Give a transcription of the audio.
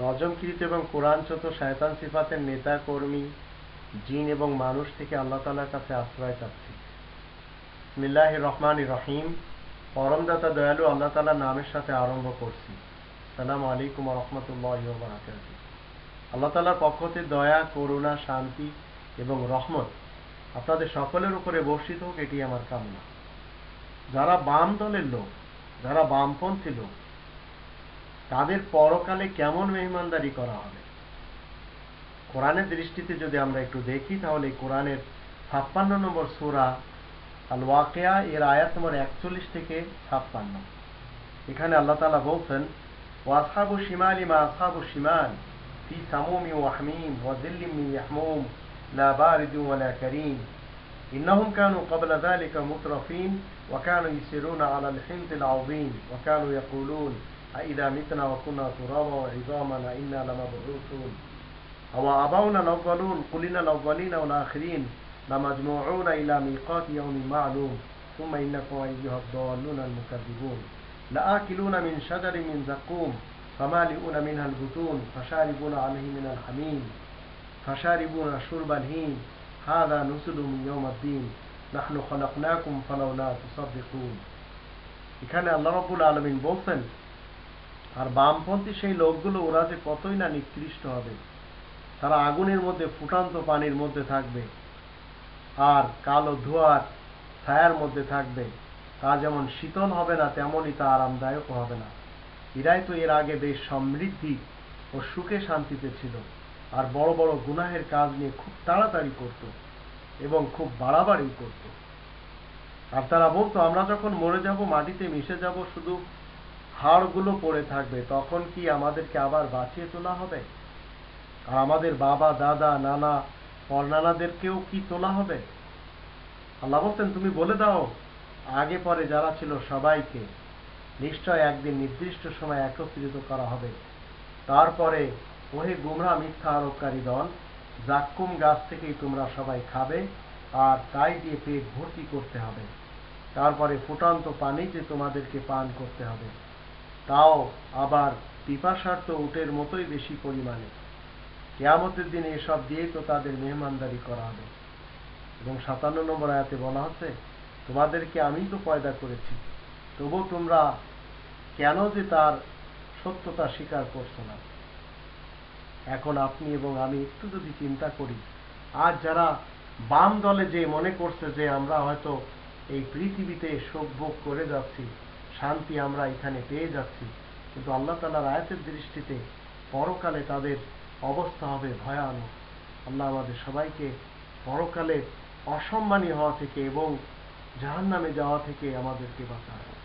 রজমকৃত এবং কোরআনচ্যুত শয়তান সিফাতের নেতা, কর্মী, জিন এবং মানুষ থেকে আল্লাহ তালার কাছে আশ্রয় চাচ্ছি। মিল্লাহ রহমান রহিম। পরমদাতা দয়ালু আল্লাহ তালার নামের সাথে আরম্ভ করছি। সালাম আলাইকুম রহমতুল্লাহ আল্লাহ তালার পক্ষ থেকে দয়া, করুণা, শান্তি এবং রহমত আপনাদের সকলের উপরে বর্ষিত হোক, এটি আমার কামনা। যারা বাম দলের লোক, যারা বামপন্থী লোক তাদের পরকালে কেমন মেহমানদারি করা হবে কোরআনের দৃষ্টিতে যদি আমরা একটু দেখি তাহলে কোরআনের ছাপ্পান্ন নম্বর সুরা আল ওয়াকেয়া এর আয়াত নম্বর একচল্লিশ থেকে ছাপ্পান্ন এখানে আল্লাহ তালা বলছেন ওয়াসাবু শিমালি মা আসাবু শিমাল في سموم وحميم وذل من يحموم لا بارد ولا كريم إنهم كانوا قبل ذلك مترفين وكانوا يسيرون على الحنث العظيم وكانوا يقولون أئذا متنا وكنا ترابا وعظاما إنا لمبعوثون أو آباؤنا الأولون قل إن الأولين والآخرين لمجموعون إلى ميقات يوم معلوم ثم إنكم أيها الضالون المكذبون لآكلون من شجر من زقوم فمالئون منها البطون فشاربون عليه من الحميم فشاربون شرب الهيم هذا نزل من يوم الدين نحن خلقناكم فلولا تصدقون এখানে আল্লাহ রবুল আলমিন বলছেন আর বামপন্থী সেই লোকগুলো, ওরা যে কতই না নিকৃষ্ট হবে। তারা আগুনের মধ্যে, ফুটান্ত পানির মধ্যে থাকবে। আর কালো ধোয়ার ছায়ার মধ্যে থাকবে। তা যেমন শীতল হবে না, তেমনই তা আরামদায়ক হবে না। এরাই তো এর আগে বেশ সমৃদ্ধি ও সুখে শান্তিতে ছিল আর বড় বড় গুনাহের কাজ নিয়ে খুব তাড়াতাড়ি করত এবং খুব বাড়াবাড়ি করত। আর তারা বলতো, আমরা যখন মরে যাব, মাটিতে মিশে যাব, শুধু হাড়গুলো পড়ে থাকবে, তখন কি আমাদেরকে আবার বাঁচিয়ে তোলা হবে? আর আমাদের বাবা, দাদা, নানা, পরনানাদেরকেও কি তোলা হবে? আল্লাহ বলতেন, তুমি বলে দাও, আগে পরে যারা ছিল সবাইকে নিশ্চয় একদিন নির্দিষ্ট সময় একত্রিত করা হবে। তারপরে, ওহে গুমরা মিথ্যা আরোপকারী দল, জাক্কুম গাছ থেকেই তোমরা সবাই খাবে, আর তাই দিয়ে পেট ভর্তি করতে হবে। তারপরে ফুটান্ত পানিতে তোমাদেরকে পান করতে হবে। তাও আবার পিপাসার্থ উটের মতোই বেশি পরিমাণে। কেয়ামতের দিনে এসব দিয়ে তো তাদের মেহমানদারি করা হবে। এবং সাতান্ন নম্বর আয়াতে বলা হচ্ছে, তোমাদেরকে আমি তো পয়দা করেছি। তবু তোমরা কেন যে তার সত্যতা স্বীকার করছ না? এখন আপনি এবং আমি একটু যদি চিন্তা করি আর যারা বাম দলে যে মনে করছে যে আমরা হয়তো এই পৃথিবীতে সুখ ভোগ করে যাচ্ছি শান্তি আমরা এখানে পেয়ে যাচ্ছি। কিন্তু আল্লাহ তালার আয়াতের দৃষ্টিতে পরকালে তাদের অবস্থা হবে ভয়ানক। আল্লাহ আমাদের সবাইকে পরকালে অসম্মানী হওয়া থেকে এবং জাহান নামে যাওয়া থেকে আমাদেরকে বাঁচায়